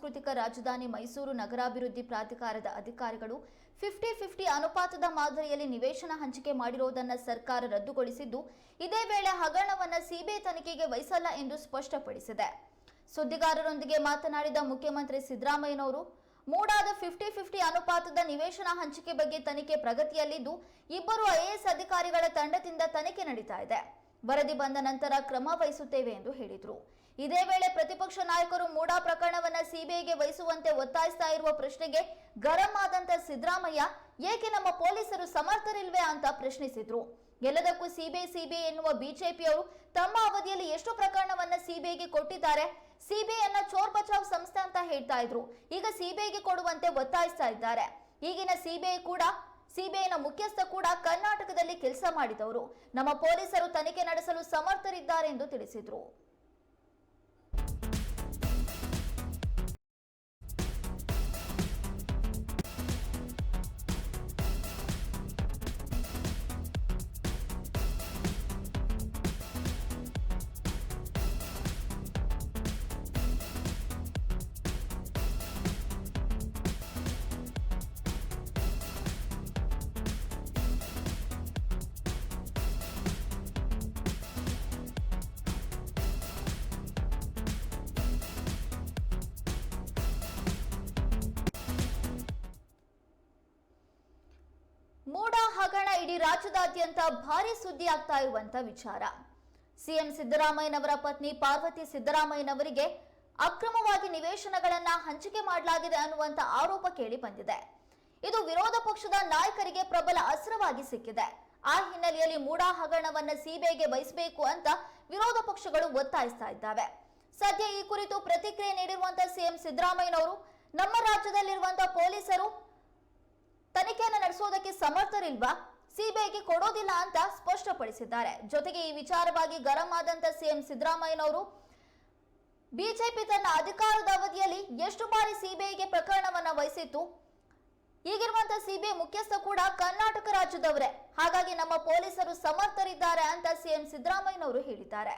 ಸಾಂಸ್ಕೃತಿಕ ರಾಜಧಾನಿ ಮೈಸೂರು ನಗರಾಭಿವೃದ್ಧಿ ಪ್ರಾಧಿಕಾರದ ಅಧಿಕಾರಿಗಳು ಫಿಫ್ಟಿ ಫಿಫ್ಟಿ ಅನುಪಾತದ ಮಾದರಿಯಲ್ಲಿ ನಿವೇಶನ ಹಂಚಿಕೆ ಮಾಡಿರುವುದನ್ನು ಸರ್ಕಾರ ರದ್ದುಗೊಳಿಸಿದ್ದು, ಇದೇ ವೇಳೆ ಹಗರಣವನ್ನು ಸಿಬಿಐ ತನಿಖೆಗೆ ವಹಿಸಲ್ಲ ಎಂದು ಸ್ಪಷ್ಟಪಡಿಸಿದೆ. ಸುದ್ದಿಗಾರರೊಂದಿಗೆ ಮಾತನಾಡಿದ ಮುಖ್ಯಮಂತ್ರಿ ಸಿದ್ದರಾಮಯ್ಯನವರು, ಮೂಡಾದ ಫಿಫ್ಟಿ ಫಿಫ್ಟಿ ಅನುಪಾತದ ನಿವೇಶನ ಹಂಚಿಕೆ ಬಗ್ಗೆ ತನಿಖೆ ಪ್ರಗತಿಯಲ್ಲಿದ್ದು, ಇಬ್ಬರು ಐಎಎಸ್ ಅಧಿಕಾರಿಗಳ ತಂಡದಿಂದ ತನಿಖೆ ನಡೀತಾ ಇದೆ. ವರದಿ ಬಂದ ನಂತರ ಕ್ರಮ ವಹಿಸುತ್ತೇವೆ ಎಂದು ಹೇಳಿದರು. ಇದೇ ವೇಳೆ ಪ್ರತಿಪಕ್ಷ ನಾಯಕರು ಮೂಡಾ ಪ್ರಕರಣವನ್ನ ಸಿಬಿಐಗೆ ವಹಿಸುವಂತೆ ಒತ್ತಾಯಿಸ್ತಾ ಇರುವ ಪ್ರಶ್ನೆಗೆ ಗರಂ ಆದಂತ ಸಿದ್ದರಾಮಯ್ಯ, ಏಕೆ ನಮ್ಮ ಪೊಲೀಸರು ಸಮರ್ಥರಿಲ್ವೇ ಅಂತ ಪ್ರಶ್ನಿಸಿದ್ರು. ಎಲ್ಲದಕ್ಕೂ ಸಿಬಿಐ ಸಿಬಿಐ ಎನ್ನುವ ಬಿಜೆಪಿಯವರು ತಮ್ಮ ಅವಧಿಯಲ್ಲಿ ಎಷ್ಟು ಪ್ರಕರಣವನ್ನ ಸಿಬಿಐಗೆ ಕೊಟ್ಟಿದ್ದಾರೆ ಸಿಬಿಐ ಅನ್ನ ಚೋರ್ ಬಚಾವ್ ಸಂಸ್ಥೆ ಅಂತ ಹೇಳ್ತಾ ಇದ್ರು. ಈಗ ಸಿಬಿಐಗೆ ಕೊಡುವಂತೆ ಒತ್ತಾಯಿಸ್ತಾ ಇದ್ದಾರೆ. ಈಗಿನ ಸಿಬಿಐ ಕೂಡ ಸಿಬಿಐನ ಮುಖ್ಯಸ್ಥ ಕೂಡ ಕರ್ನಾಟಕದಲ್ಲಿ ಕೆಲಸ ಮಾಡಿದವರು. ನಮ್ಮ ಪೊಲೀಸರು ತನಿಖೆ ನಡೆಸಲು ಸಮರ್ಥರಿದ್ದಾರೆ ಎಂದು ತಿಳಿಸಿದ್ರು. ಇಡೀ ರಾಜ್ಯದಾದ್ಯಂತ ಭಾರಿ ಸುದ್ದಿ ಆಗ್ತಾ ಇರುವಂತ ವಿಚಾರ. ಸಿಎಂ ಸಿದ್ದರಾಮಯ್ಯನವರ ಪತ್ನಿ ಪಾರ್ವತಿ ಸಿದ್ದರಾಮಯ್ಯನವರಿಗೆ ಅಕ್ರಮವಾಗಿ ನಿವೇಶನಗಳನ್ನ ಹಂಚಿಕೆ ಮಾಡಲಾಗಿದೆ ಅನ್ನುವಂತ ಆರೋಪ ಕೇಳಿ ಬಂದಿದೆ. ಇದು ವಿರೋಧ ಪಕ್ಷದ ನಾಯಕರಿಗೆ ಪ್ರಬಲ ಅಸ್ತ್ರವಾಗಿ ಸಿಕ್ಕಿದೆ. ಆ ಹಿನ್ನೆಲೆಯಲ್ಲಿ ಮೂಡಾ ಹಗರಣವನ್ನ ಸಿಬಿಐಗೆ ವಹಿಸಬೇಕು ಅಂತ ವಿರೋಧ ಪಕ್ಷಗಳು ಒತ್ತಾಯಿಸ್ತಾ ಇದ್ದಾವೆ. ಸದ್ಯ ಈ ಕುರಿತು ಪ್ರತಿಕ್ರಿಯೆ ನೀಡಿರುವಂತಹ ಸಿಎಂ ಸಿದ್ದರಾಮಯ್ಯನವರು, ನಮ್ಮ ರಾಜ್ಯದಲ್ಲಿರುವಂತಹ ಪೊಲೀಸರು ತನಿಖೆಯನ್ನು ನಡೆಸೋದಕ್ಕೆ ಸಮರ್ಥರಿಲ್ವಾ? ಸಿಬಿಐಗೆ ಕೊಡೋದಿಲ್ಲ ಅಂತ ಸ್ಪಷ್ಟಪಡಿಸಿದ್ದಾರೆ. ಜೊತೆಗೆ ಈ ವಿಚಾರವಾಗಿ ಗರಂ ಆದಂತ ಸಿಎಂ ಸಿದ್ದರಾಮಯ್ಯನವರು, ಬಿಜೆಪಿ ತನ್ನ ಅಧಿಕಾರದ ಅವಧಿಯಲ್ಲಿ ಎಷ್ಟು ಬಾರಿ ಸಿಬಿಐಗೆ ಪ್ರಕರಣವನ್ನ ವಹಿಸಿತ್ತು ಈಗಿರುವಂತಹ ಸಿಬಿಐ ಮುಖ್ಯಸ್ಥ ಕೂಡ ಕರ್ನಾಟಕ ರಾಜ್ಯದವರೇ. ಹಾಗಾಗಿ ನಮ್ಮ ಪೊಲೀಸರು ಸಮರ್ಥರಿದ್ದಾರೆ ಅಂತ ಸಿಎಂ ಸಿದ್ದರಾಮಯ್ಯನವರು ಹೇಳಿದ್ದಾರೆ.